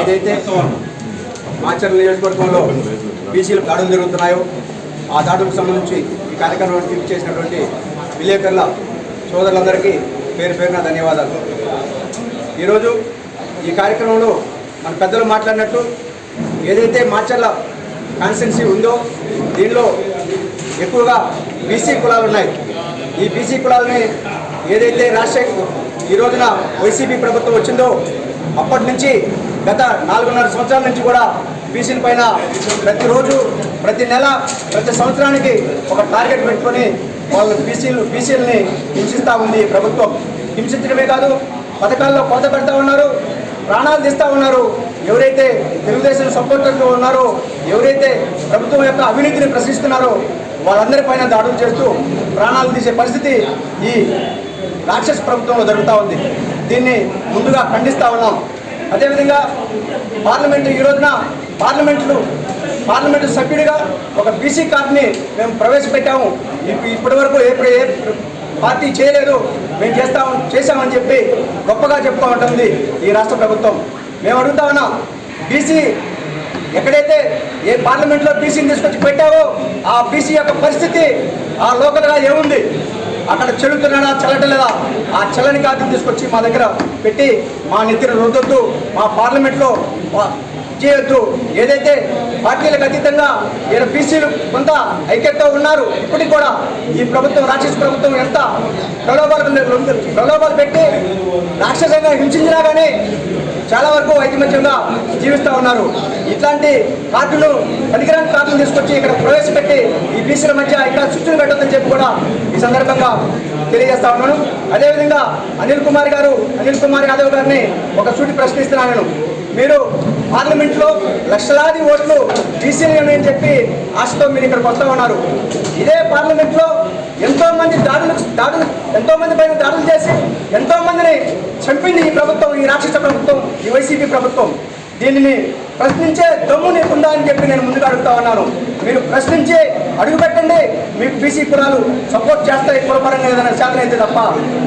ఏదైతే మాచర్ల నియోజకవర్గంలో బీసీలు దాడులు జరుగుతున్నాయో ఆ దాడులకు సంబంధించి ఈ కార్యక్రమాన్ని పిలిచి చేసినటువంటి విలేకరుల సోదరులందరికీ పేరు పేరున ధన్యవాదాలు. ఈరోజు ఈ కార్యక్రమంలో మన పెద్దలు మాట్లాడినట్టు ఏదైతే మాచర్ల కాన్స్టిట్యున్సీ ఉందో దీనిలో ఎక్కువగా బీసీ కులాలు ఉన్నాయి. ఈ బీసీ కులాలని ఏదైతే రాజశేఖర్ ఈ రోజున వైసీపీ ప్రభుత్వం వచ్చిందో అప్పటి నుంచి గత నాలుగున్నర సంవత్సరాల నుంచి కూడా బీసీల పైన ప్రతిరోజు ప్రతి నెల ప్రతి సంవత్సరానికి ఒక టార్గెట్ పెట్టుకొని వాళ్ళ బీసీలు బీసీలని హింసిస్తూ ఉంది ప్రభుత్వం. హింసించడమే కాదు పథకాల్లో కోత పెడతా ఉన్నారు ప్రాణాలు తీస్తూ ఉన్నారు. ఎవరైతే తెలుగుదేశం సపోర్టర్లు ఉన్నారో ఎవరైతే ప్రభుత్వం యొక్క అవినీతిని ప్రశ్నిస్తున్నారో వాళ్ళందరిపైన దాడులు చేస్తూ ప్రాణాలు తీసే పరిస్థితి ఈ రాక్షస ప్రభుత్వంలో జరుగుతూ ఉంది. దీన్ని ముందుగా ఖండిస్తూ ఉన్నాం. అదేవిధంగా పార్లమెంటు ఈ రోజున పార్లమెంట్లు పార్లమెంటు సభ్యుడిగా ఒక బీసీ కార్డుని మేము ప్రవేశపెట్టాము. ఇప్పు- ఇప్పటి వరకు ఏ పార్టీ చేయలేదు. మేము చేస్తాం చేశామని చెప్పి గొప్పగా చెప్తూ ఉంటుంది ఈ రాష్ట్ర ప్రభుత్వం. మేము అడుగుతా ఉన్నాం బీసీ ఎక్కడైతే ఏ పార్లమెంట్లో బీసీని తీసుకొచ్చి పెట్టావో ఆ బీసీ యొక్క పరిస్థితి ఆ లోకల్గా ఏముంది? అక్కడ చెడుతున్నాడా చల్లటలేదా? ఆ చల్లని కార్డుని తీసుకొచ్చి మా దగ్గర పెట్టి మా నిద్ర రుద్దొద్దు మా పార్లమెంట్లో చేయొద్దు. ఏదైతే పార్టీలకు అతీతంగా ఈయన బీసీలు కొంత ఐక్యతతో ఉన్నారు ఇప్పటికి కూడా ఈ ప్రభుత్వం రాక్షస ప్రభుత్వం ఎంత ప్రలోభాలు ప్రలోభాలు పెట్టి రాక్షసంగా హింసించినా కానీ చాలా వరకు ఐకమత్యంగా జీవిస్తూ ఉన్నారు. ఇట్లాంటి కార్డులు పనికిరాని కార్డులు తీసుకొచ్చి ఇక్కడ ప్రవేశపెట్టి ఈ బీసీల మధ్య ఇక్కడ సృష్టిని పెట్టొద్దని చెప్పి కూడా ఈ సందర్భంగా తెలియజేస్తా ఉన్నాను. అదేవిధంగా అనిల్ కుమార్ గారు అనిల్ కుమార్ యాదవ్ గారిని ఒక సూటి ప్రశ్నిస్తున్నాను మీరు పార్లమెంట్లో లక్షలాది ఓట్లు బీసీలు అని చెప్పి ఆశతో మీరు ఇక్కడికి వస్తూ ఉన్నారు. ఇదే పార్లమెంట్లో ఎంతో మంది దాడులు దాడులు ఎంతో మంది పైన దాడులు చేసి ఎంతో మందిని చంపింది ఈ ప్రభుత్వం ఈ రాక్షస ప్రభుత్వం ఈ వైసీపీ ప్రభుత్వం. దీనిని ప్రశ్నించే దమ్ము నీకుందా అని చెప్పి నేను ముందుగా అడుగుతా ఉన్నాను. మీరు ప్రశ్నించి అడుగు పెట్టండి. మీకు బీసీ కులాలు సపోర్ట్ చేస్తాయి కులపరంగా ఏదైనా శాతం అయితే తప్ప.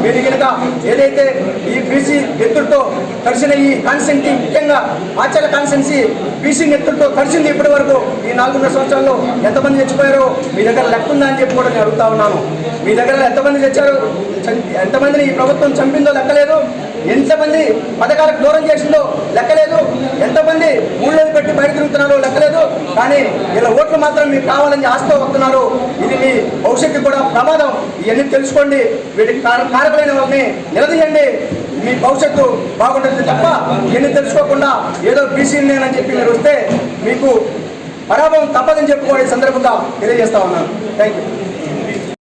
మీరు కనుక ఏదైతే ఈ బీసీ ఎత్తులతో కలిసిన ఈ కాన్సెన్సీ ముఖ్యంగా ఆచార కాన్సెన్సీ బీసీ ఎత్తుడితో కలిసింది ఇప్పటి వరకు ఈ నాలుగున్నర సంవత్సరాల్లో ఎంతమంది చచ్చిపోయారో మీ దగ్గర లెక్క ఉందా అని చెప్పి కూడా నేను అడుగుతా ఉన్నాను. మీ దగ్గర ఎంతమంది చచ్చారు ఎంతమందిని ఈ ప్రభుత్వం చంపిందో లెక్కలేదు. ఎంతమంది పథకాలకు దూరం చేసిందో లెక్కలేదు. ఎంతమంది ఊళ్ళో పెట్టి బయట తిరుగుతున్నారో లెక్కలేదు. కానీ ఇలా ఓట్లు మాత్రం మీకు కావాలని ఆస్తో వస్తున్నారు. ఇది మీ భవిష్యత్తు కూడా ప్రమాదం. ఇవన్నీ తెలుసుకోండి. వీటికి కారకులైన వాళ్ళని నిలదీయండి. మీ భవిష్యత్తు బాగుంటుంది తప్ప ఎన్ని తెలుసుకోకుండా ఏదో బీసీ నేనని చెప్పి మీరు వస్తే మీకు పరాభవం తప్పదని చెప్పుకోవడం సందర్భంగా తెలియజేస్తా ఉన్నాను. Thank you